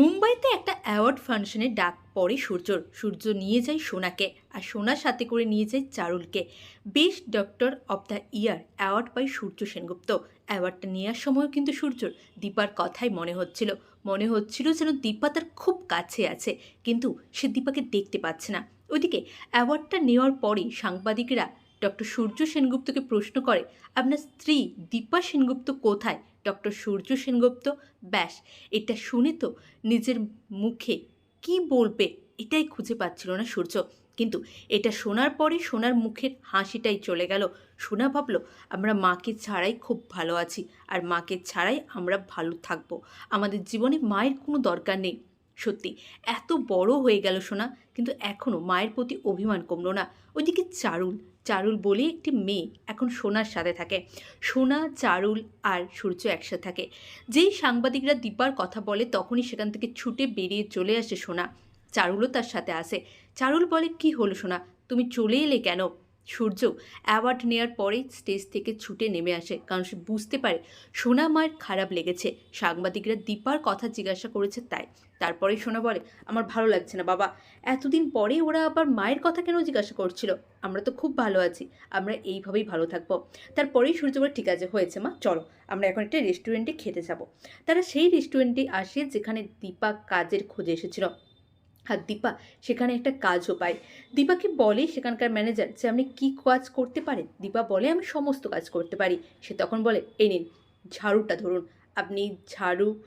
মুম্বাইতে একটা অ্যাওয়ার্ড ফাংশনে ডাক পড়ে সূর্যর। সূর্য নিয়ে যায় সোনাকে আর সোনার সাথে করে নিয়ে যায় চারুলকে। Best doctor of the year award পায় সূর্য সেনগুপ্ত। অ্যাওয়ার্ডটা নেওয়ার সময়ও কিন্তু সূর্যর। দীপার কথাই মনে হচ্ছিল। মনে হচ্ছিল যেন দীপা তার খুব কাছে আছে, কিন্তু সে দীপাকে দেখতে পাচ্ছে না। ওইদিকে অ্যাওয়ার্ডটা নেওয়ার পরেই সাংবাদিকরা ডক্টর সূর্য সেনগুপ্তকে প্রশ্ন করে, আপনার স্ত্রী দীপা সেনগুপ্ত কোথায়? ডক্টর সূর্য সেনগুপ্ত, ব্যাস, এটা শুনে তো নিজের মুখে কি বলবে এটাই খুঁজে পাচ্ছিল না সূর্য। কিন্তু এটা শোনার পরে সোনার মুখের হাসিটাই চলে গেল। সোনা ভাবলো, আমরা মাকে ছাড়াই খুব ভালো আছি, আর মাকে ছাড়াই আমরা ভালো থাকব। আমাদের জীবনে মায়ের কোনো দরকার নেই। সত্যি, এত বড় হয়ে গেল সোনা, কিন্তু এখনও মায়ের প্রতি অভিমান কমলো না। ওইদিকে চারুল চারুল বলে একটি মেয়ে। এখন সোনার সাথে থাকে। সোনা, চারুল আর সূর্য একসাথে থাকে। যেই সাংবাদিকরা দীপার কথা বলে তখনই সেখান থেকে ছুটে বেরিয়ে চলে আসে সোনা। চারুলও তার সাথে আসে। চারুল বলে, কি হলো সোনা? তুমি চলে এলে কেন? সূর্য অ্যাওয়ার্ড নেওয়ার পরেই স্টেজ থেকে ছুটে নেমে আসে। কারণ সে বুঝতে পারে সোনা মায়ের খারাপ লেগেছে। সাংবাদিকরা দীপার কথা জিজ্ঞাসা করেছে তাই। তারপরে সোনা বলে, আমার ভালো লাগছে না বাবা। এতদিন পরে ওরা আবার মায়ের কথা কেন জিজ্ঞাসা করছিল? আমরা তো খুব ভালো আছি। আমরা এইভাবেই ভালো থাকব। তারপরেই সূর্য বলে, ঠিক আছে, হয়েছে মা, চলো। আমরা এখন একটা রেস্টুরেন্টে খেতে যাব। তারা সেই রেস্টুরেন্টে আসে যেখানে দীপা কাজের খোঁজে এসেছিল। আর দীপা সেখানে একটা কাজও পায়। দীপাকে বলে সেখানকার ম্যানেজার যে আপনি কী কাজ করতে পারেন? দীপা বলে, আমি সমস্ত কাজ করতে পারি। সে তখন বলে, এই নিন, ঝাড়ুটা ধরুন। আপনি ঝাড়ু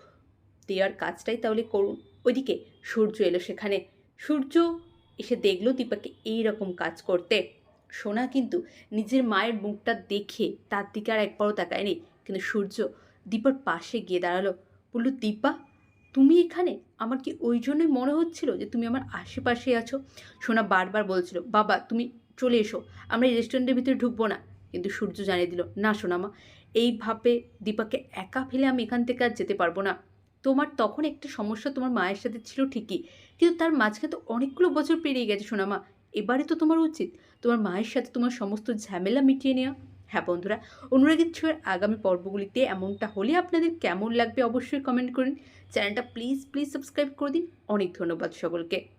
দেওয়ার কাজটাই তাহলে করুন। ওইদিকে সূর্য এলো সেখানে। সূর্য এসে দেখল দীপাকে এই রকম কাজ করতে। সোনা কিন্তু নিজের মায়ের মুখটা দেখে তার দিকে আর একবারও তাকায়নি। কিন্তু সূর্য দীপার পাশে গিয়ে দাঁড়াল। বলল, দীপা তুমি এখানে? আমার কি ওই জন্যই মনে হচ্ছিল যে তুমি আমার আশেপাশে আছো? সোনা বারবার বলছিল, বাবা, তুমি চলে এসো। আমরা এই রেস্টুরেন্টের ভিতরে ঢুকবো না। কিন্তু সূর্য জানিয়ে দিল, না, সোনামা এইভাবে দীপাকে একা ফেলে আমি এখান থেকে আর যেতে পারব না। তোমার তখন একটা সমস্যা তোমার মায়ের সাথে ছিল ঠিকই, কিন্তু তার মাঝখানে তো অনেকগুলো বছর পেরিয়ে গেছে, সোনামা। এবারে তো তোমার উচিত তোমার মায়ের সাথে তোমার সমস্ত ঝামেলা মিটিয়ে নেওয়া। হ্যাঁ বন্ধুরা, অনুরাগ ছোঁয়ের আগামী পর্বগুলিতে এমনটা হলে আপনাদের কেমন লাগবে অবশ্যই কমেন্ট করুন। চ্যানেলটা প্লিজ প্লিজ সাবস্ক্রাইব করে দিন। অনেক ধন্যবাদ সকলকে।